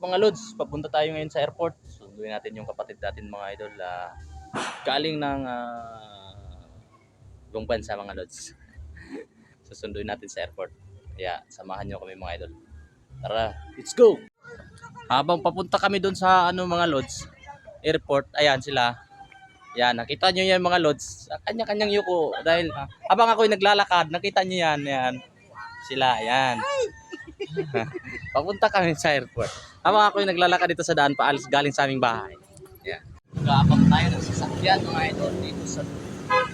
mga lods, papunta tayo ngayon sa airport. Sunduin natin yung kapatid natin mga idol. ah, galing ng uh, ibang bansa mga lods. Susunduin natin sa airport. Kaya samahan nyo kami mga idol. Tara, let's go! Habang papunta kami doon sa ano mga lods, airport, ayan sila. Yan, nakita nyo yan mga lods. Kanya-kanyang yuko. Dahil ah, habang ako'y naglalakad, nakita nyo yan. Yan. Sila, yan. Papunta kami sa airport. Habang ako'y naglalakad dito sa daan, paalis galing sa aming bahay. Yan. Kaabang tayo ng sasakyan mga idol dito sa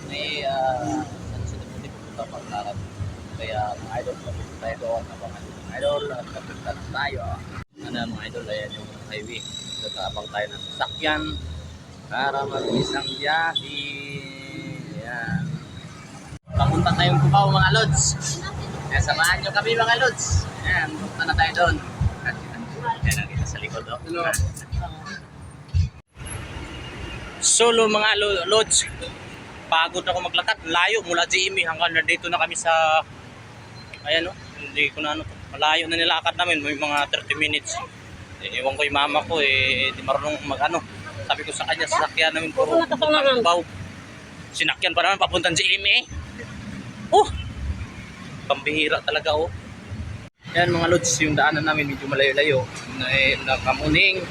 may uh, San Jose de Puti pupunta paglaran. Kaya mga idol, papunta tayo doon. Abangan mga idol, papunta na tayo. Ano mga idol, ayan yung highway. So, kaabang tayo ng sasakyan para mag-isang biyahe. Yan. Papunta tayong Cubao mga lods. Kaya samahan nyo kami mga lods. Yan, punta na tayo doon. Yan ang kita sa likod. Oh. Solo mga lo- lods. Pagod ako maglakad. Layo mula GME hanggang nandito na kami sa ayan oh. Hindi ko na ano. Malayo na nilakad namin. May mga 30 minutes. Eh, ewan ko yung mama ko eh. Di marunong mag ano. Sabi ko sa kanya, sasakyan namin puro pagbaw. Sinakyan pa naman papuntang GME. Oh! Pambihira talaga oh. Yan mga lods, yung daanan namin medyo malayo-layo. Na, eh, na Kamuning,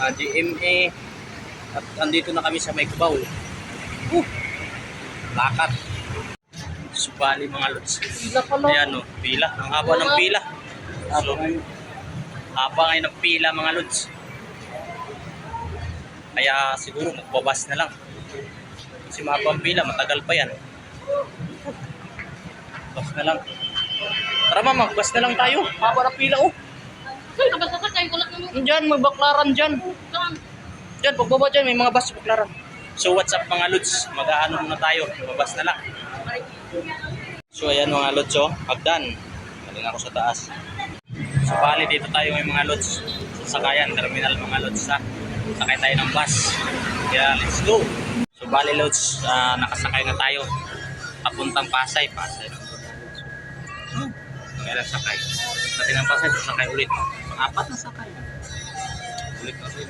ah, GMA, at andito na kami sa may Cubao. Uh, lakad. Subali mga lods. Ayan o, pila. Ang haba ng pila. So, haba ngayon ng pila mga lods. Kaya siguro magbabas na lang. Kasi mahaba ang pila, matagal pa yan. Bas na lang. Tara mama, bas na lang tayo. Haba ng pila oh. Saan ka ba sasakay? Kulat naman. Diyan, may baklaran dyan. Saan? Diyan, pagbaba dyan, may mga bus baklaran. So what's up mga lods? Mag-aano muna tayo. Mabas na lang. So ayan mga lods oh, hagdan. Galing ako sa taas. So bali dito tayo ngayon mga lods. Sa sakayan, terminal mga lods ha. Sakay tayo ng bus. Kaya let's go. So bali lods, ah, nakasakay na tayo. Papuntang Pasay. Pasay. Kaya lang sakay. Pati ng Pasay, sakay ulit. Apat na sakay. Ulit kasi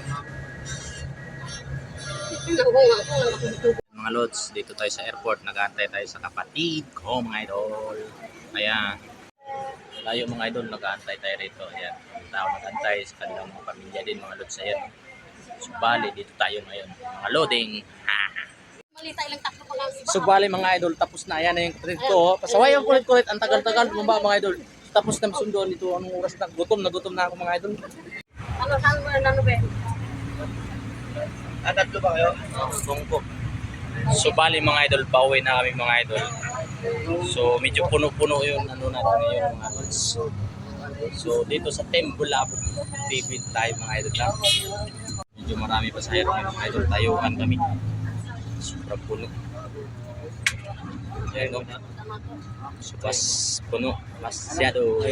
mga lods, dito tayo sa airport, nag-aantay tayo sa kapatid ko mga idol. Ayan. Layo mga idol, nag-aantay tayo rito. Ayan. Tao nag-aantay sa kanilang mga pamilya din mga lods. Ayan. So, bali, dito tayo ngayon. Mga loading. Ha. Malita ilang takbo pa lang. So, bali mga idol, tapos na. Ayan na yung kapatid ko. Pasaway ang kulit-kulit. Ang tagal-tagal. Bumaba mga idol. Tapos na sundo nito. Anong oras na? Gutom na gutom na ako mga idol. Ano, saan mo na ano ba? Ah, tatlo ba kayo? Oo, So bali mga idol, pauwi na kami mga idol. So medyo puno-puno yung ano natin yung mga lods. So dito sa Tembulabo TV tayo mga idol. Medyo marami pa sa mga idol. Tayuan kami. Sobrang puno. Ayan no. So pas puno. Masyado.